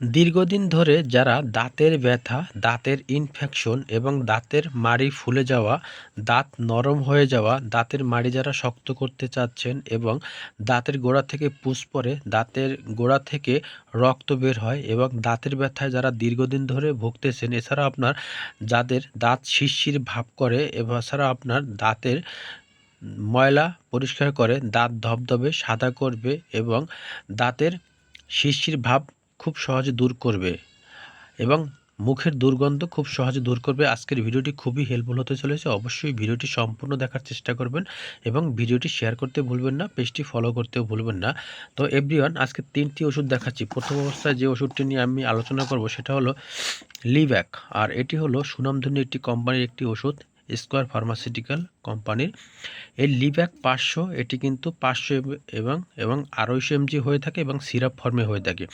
দীর্ঘদিন ধরে যারা দাঁতের ব্যথা, দাঁতের ইনফেকশন এবং দাঁতের মাড়ি ফুলে যাওয়া, দাঁত নরম হয়ে যাওয়া, দাঁতের মাড়ি যারা শক্ত করতে চাচ্ছেন এবং দাঁতের গোড়া থেকে পুষ পরে দাঁতের গোড়া থেকে রক্ত বের হয় এবং দাঁতের ব্যথায় যারা দীর্ঘদিন ধরে ভুগতেছেন, এছাড়া আপনার যাদের দাঁত শিরশির ভাব করে এছাড়া আপনার দাঁতের ময়লা পরিষ্কার করে, দাঁত ধবধবে, সাদা করবে এবং দাঁতের শিরশির ভাব খুব সহজে দূর করবে এবং মুখের দুর্গন্ধ খুব সহজে দূর করবে। আজকের ভিডিওটি খুবই হেল্পফুল হতে চলেছে। অবশ্যই ভিডিওটি সম্পূর্ণ দেখার চেষ্টা করবেন এবং ভিডিওটি শেয়ার করতে ভুলবেন না পেজটি ফলো করতেও ভুলবেন না। তো এভরিওয়ান আজকে তিনটি ওষুধ দেখাচ্ছি। প্রথম অবস্থায় যে ওষুধটি নিয়ে আমি আলোচনা করব সেটা হলো লিভ্যাক আর এটি হলো সুনামধন্য একটি কোম্পানির একটি ওষুধ। স্কোয়ার ফার্মাসিউটিক্যাল কোম্পানির। এই লিভ্যাক পাঁচশো, এটি কিন্তু পাঁচশো এবং এবং আড়াইশো এমজি হয়ে থাকে এবং সিরাপ ফর্মে হয়ে থাকে।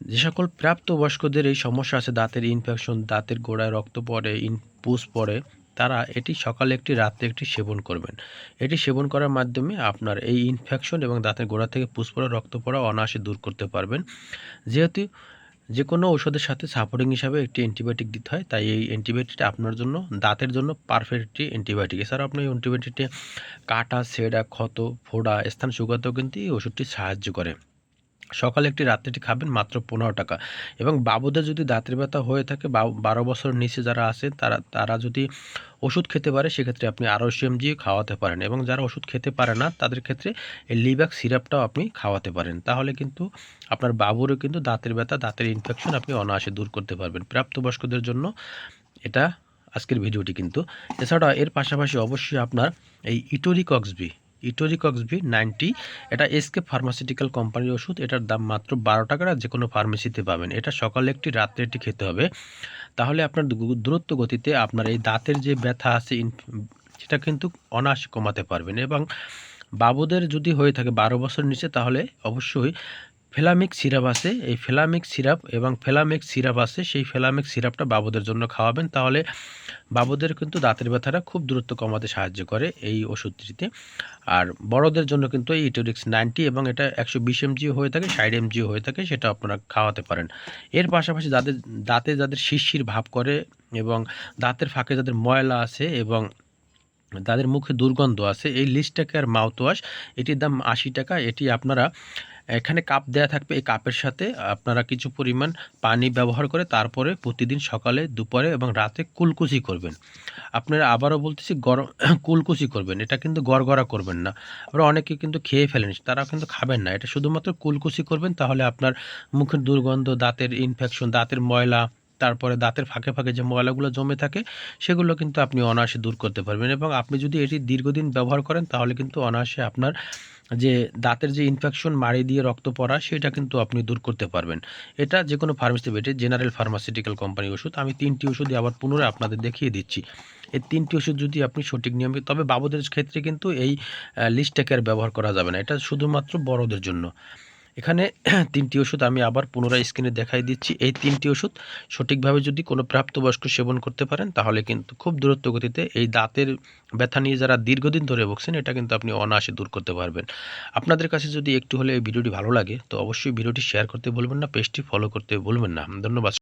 যে সকল প্রাপ্তবয়স্কদের এই সমস্যা আছে, দাঁতের ইনফেকশন দাঁতের গোড়ায় রক্ত পড়ে, ইন, পুষ পড়ে, তারা এটি সকালে একটি রাত্রে একটি সেবন করবেন। এটি সেবন করার মাধ্যমে আপনার এই ইনফেকশন এবং দাঁতের গোড়া থেকে পুষ পড়া, রক্ত পড়া অনায়াসে দূর করতে পারবেন। যেহেতু যে কোনো ওষুধের সাথে সাপোর্টিং হিসাবে একটি অ্যান্টিবায়োটিক দিতে হয়। তাই এই অ্যান্টিবায়োটিকটা আপনার জন্য, দাঁতের জন্য পারফেক্ট একটি অ্যান্টিবায়োটিক। এছাড়াও আপনি অ্যান্টিবায়োটিকটি কাটা সেডা ক্ষত, ফোড়া স্থান শুকাতেও কিন্তু এই ওষুধটি সাহায্য করে। সকালে একটি রাত্রিটি খাবেন মাত্র পনেরো টাকা। এবং বাবুদের যদি দাঁতের ব্যথা হয়ে থাকে বারো বছর নিচে যারা আছে, তারা তারা যদি ওষুধ খেতে পারে, সেক্ষেত্রে আপনি আড়াইশো এমজি খাওয়াতে পারেন। এবং যারা ওষুধ খেতে পারে না, তাদের ক্ষেত্রে এই লিব্যাক সিরাপটাও আপনি খাওয়াতে পারেন। তাহলে কিন্তু আপনার বাবুরও কিন্তু দাঁতের ব্যথা, দাঁতের ইনফেকশন আপনি অনায়াসে দূর করতে পারবেন। প্রাপ্তবয়স্কদের জন্য এটা আজকের ভিডিওটি কিন্তু। এছাড়া এর পাশাপাশি অবশ্যই আপনার এই ইটোরিক অক্সবি ইটোরিকক্সভি নাইনটি, এটা এসকে ফার্মাসিউটিক্যাল কোম্পানির ওষুধ, এটার দাম মাত্র বারো টাকার যে কোনো ফার্মেসিতে পাবেন। এটা সকালে একটি, রাত্রে একটি খেতে হবে। তাহলে আপনার দূরত্ব গতিতে আপনার এই দাঁতের যে ব্যথা আছে সেটা কিন্তু অনায়াসে কমাতে পারবেন। এবং বাবুদের যদি হয়ে থাকে বারো বছর নিচে, তাহলে অবশ্যই ফেলামিক সিরাপ আছে, এই ফেলামিক সিরাপ এবং ফেলামিক সিরাপ আছে, সেই ফেলামিক সিরাপটা বাবুদের জন্য খাওয়াবেন। তাহলে বাবুদের কিন্তু দাঁতের ব্যথাটা খুব দূরত্ব কমাতে সাহায্য করে এই ওষুধটিতে। আর বড়দের জন্য কিন্তু এই ইটোরিক্স নাইনটি এবং এটা একশো বিশ এমজিও হয়ে থাকে, ষাট এমজিও হয়ে থাকে, সেটা আপনারা খাওয়াতে পারেন। এর পাশাপাশি যাদের, দাঁতে যাদের শিরশির ভাব করে এবং দাঁতের ফাঁকে যাদের ময়লা আছে এবং তাদের মুখে দুর্গন্ধ আছে, এই লিস্টটাকে আর মাউথওয়াশ, এটির দাম আশি টাকা, এটি আপনারা এখানে কাপ দেয়া থাকবে। এই কাপের সাথে আপনারা কিছু পরিমাণ পানি ব্যবহার করে তারপরে প্রতিদিন সকালে, দুপুরে এবং রাতে কুলকুচি করবেন। আপনারা আবারও বলতেছি, গরম কুলকুচি করবেন। এটা কিন্তু গড়গড়া করবেন না। আবার অনেকে কিন্তু খেয়ে ফেলেন তারা কিন্তু খাবেন না। এটা শুধুমাত্র কুলকুচি করবেন, তাহলে আপনার মুখের দুর্গন্ধ, দাঁতের ইনফেকশন দাঁতের ময়লা, তারপরে দাঁতের ফাঁকে ফাঁকে যে ময়লাগুলো জমে থাকে, সেগুলো কিন্তু আপনি অনায়াসে দূর করতে পারবেন। এবং আপনি যদি এটি দীর্ঘদিন ব্যবহার করেন, তাহলে কিন্তু অনায়াসে আপনার যে দাঁতের যে ইনফেকশন মাড়ি দিয়ে রক্ত পড়া, সেটা কিন্তু আপনি দূর করতে পারবেন। এটা যে কোনো ফার্মেসি বেটে জেনারেল ফার্মাসিউটিক্যাল কোম্পানি ওষুধ। আমি তিনটি ওষুধই আবার পুনরায় আপনাদের দেখিয়ে দিচ্ছি। এই তিনটি ওষুধ যদি আপনি সঠিক নিয়মে, তবে বাবুদের ক্ষেত্রে কিন্তু এই লিস্টটাকে আর ব্যবহার করা যাবে না। এটা শুধুমাত্র বড়দের জন্য। এখানে তিনটি ওষুধ আমি আবার পুনরায় স্ক্রিনে দেখাই দিচ্ছি। এই তিনটি ওষুধ সঠিকভাবে যদি কোনো প্রাপ্তবয়স্ক সেবন করতে পারেন, তাহলে কিন্তু খুব দূরত্ব গতিতে এই দাঁতের ব্যথা নিয়ে যারা দীর্ঘদিন ধরে ভুগছেন, এটা কিন্তু আপনি অনায়াসে দূর করতে পারবেন। আপনাদের কাছে যদি একটু হলে এই ভিডিওটি ভালো লাগে, তো অবশ্যই ভিডিওটি শেয়ার করতে বলবেন না, পেজটি ফলো করতে বলবেন না। ধন্যবাদ।